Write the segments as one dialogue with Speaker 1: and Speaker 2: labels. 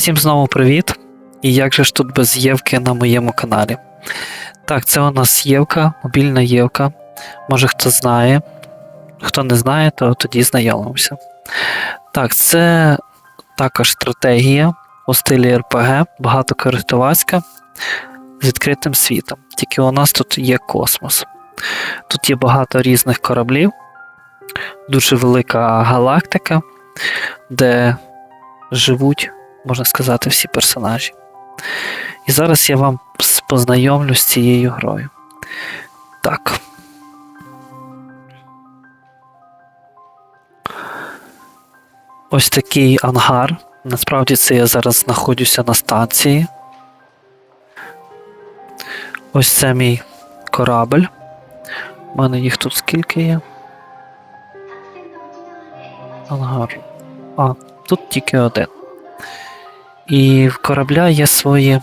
Speaker 1: Всім знову привіт! І як же ж тут без Євки на моєму каналі? Так, це у нас Євка, мобільна Євка. Може хто знає. Хто не знає, то тоді знайомимося. Так, це також стратегія у стилі RPG, багатокористувацька з відкритим світом. Тільки у нас тут є космос. Тут є багато різних кораблів, дуже велика галактика, де живуть, можна сказати, всі персонажі. І зараз я вам познайомлю з цією грою. Так. Ось такий ангар. Насправді це я зараз знаходжуся на станції. Ось це мій корабль. У мене їх тут скільки є? Ангар. А, тут тільки один. І в корабля є свої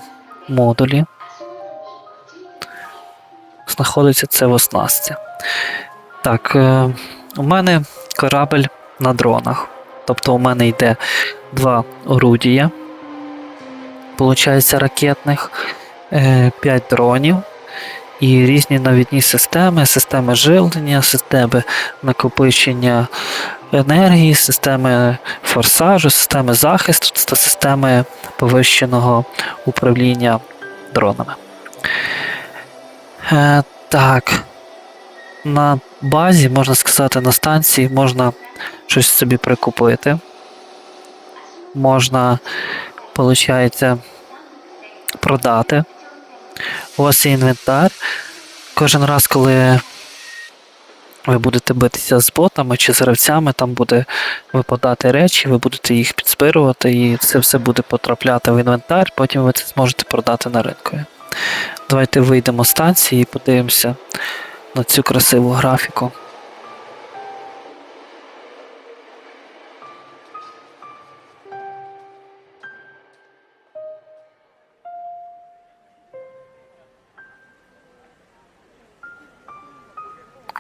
Speaker 1: модулі. Знаходиться це в оснастці. Так, е, у мене корабель на дронах. Тобто у мене йде два орудія. Получається ракетних, 5 дронів і різні навідні системи, системи живлення, системи накопичення енергії, системи форсажу, системи захисту та системи повищеного управління дронами. Е, так. На базі, можна сказати, на станції можна щось собі прикупити. Можна, виходить, продати. У вас є інвентар. Кожен раз, коли ви будете битися з ботами чи з гравцями, там буде випадати речі, ви будете їх підспирувати, і це все буде потрапляти в інвентар, потім ви це зможете продати на ринку. Давайте вийдемо з станції і подивимося на цю красиву графіку.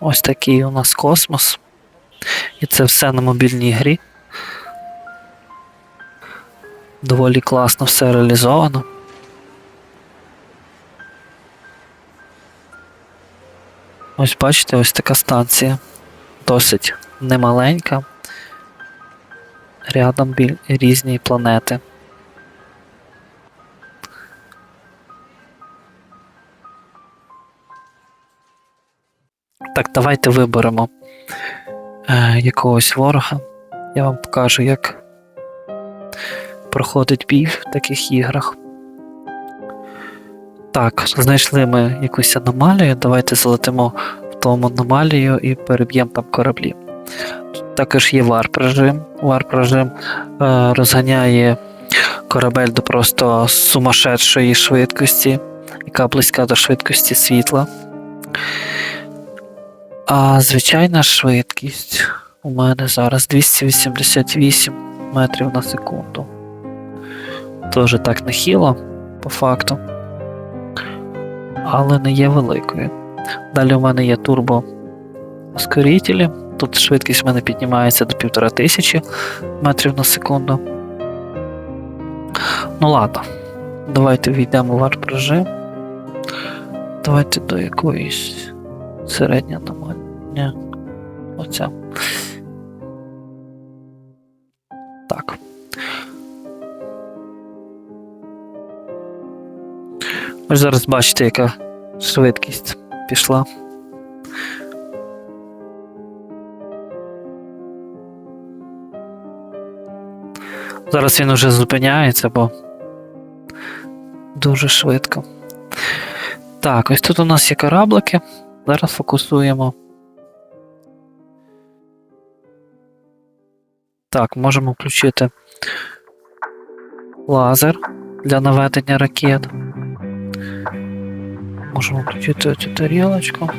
Speaker 1: Ось такий у нас космос. І це все на мобільній грі. Доволі класно все реалізовано. Ось бачите, ось така станція. Досить немаленька. Рядом біль... різні планети. Так, давайте виберемо е, якогось ворога. Я вам покажу, як проходить бій в таких іграх. Так, знайшли ми якусь аномалію. Давайте залетимо в тому аномалію і переб'ємо там кораблі. Також є варп режим. Варп режим е, розганяє корабель до просто сумасшедшої швидкості, яка близька до швидкості світла. А звичайна швидкість у мене зараз 288 метрів на секунду. Тоже так нехило, по факту. Але не є великою. Далі у мене є турбо ускорителі. Тут швидкість в мене піднімається до 1500 метрів на секунду. Ну ладно, давайте війдемо в варп режим. Давайте до якоїсь середня аномалія. Ні. Оця. Так. Ось зараз бачите, яка швидкість пішла. Зараз він уже зупиняється, бо дуже швидко. Так, ось тут у нас є кораблики. Зараз фокусуємо. Так, можемо включити лазер для наведення ракет. Можемо включити цю тарілочку.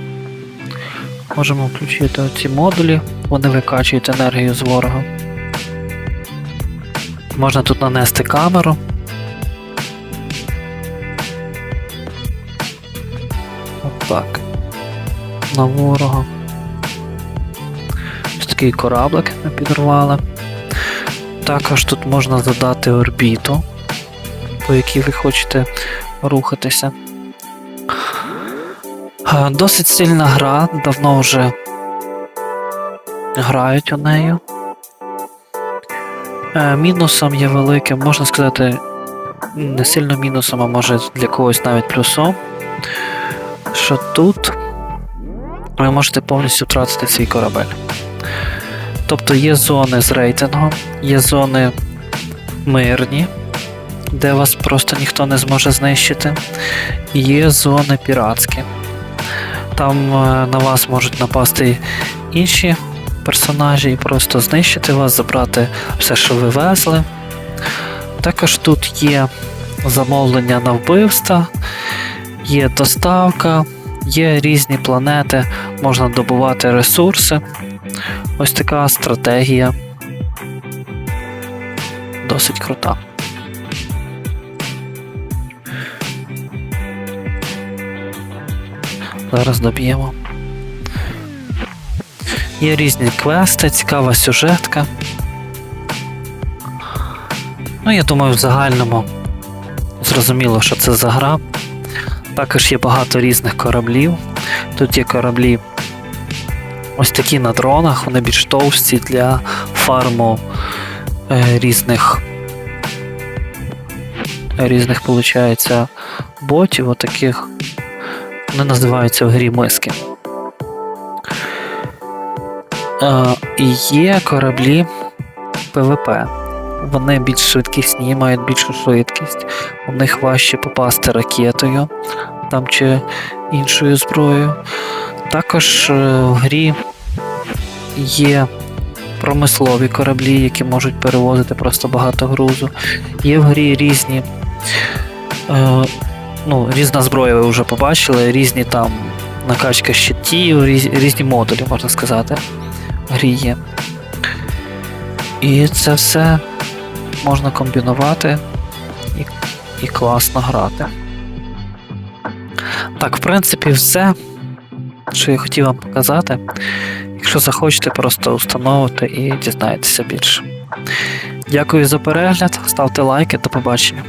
Speaker 1: Можемо включити оці модулі, вони викачують енергію з ворога. Можна тут нанести камеру. От. На ворога. Ось такий кораблик ми підорвали. Також тут можна задати орбіту по якій ви хочете рухатися. Е, Досить сильна гра, давно вже грають у нею. Е, Мінусом є великим, можна сказати, не сильно мінусом, а може для когось навіть плюсом. Що тут ви можете повністю втратити свій корабель. Тобто є зони з рейтингом, є зони мирні, де вас просто ніхто не зможе знищити. Є зони піратські. Там е, на вас можуть напасти інші персонажі і просто знищити вас, забрати все, що ви везли. Також тут є замовлення на вбивства, є доставка, є різні планети, можна добувати ресурси. Ось така стратегія. Досить крута. Зараз доб'ємо. Є різні квести, цікава сюжетка. Ну, я думаю, в загальному зрозуміло, що це за гра. Також є багато різних кораблів. Тут є кораблі ось такі на дронах, вони більш товсті для фарму е, різних різних, виходить, ботів, отаких. Вони називаються в грі миски. Е, і є кораблі ПВП. Вони більш швидкісні, мають більшу швидкість. У них важче попасти ракетою там чи іншою зброєю. Також е, в грі є промислові кораблі, які можуть перевозити просто багато грузу. Є в грі різні. Е, ну, різна зброя ви вже побачили, різні там накачка щитів, різ, різні модулі, можна сказати. В грі є. І це все можна комбінувати і, і класно грати. Так, в принципі, все, що я хотів вам показати. Якщо захочете, просто установите і дізнаєтеся більше. Дякую за перегляд, ставте лайки, до побачення.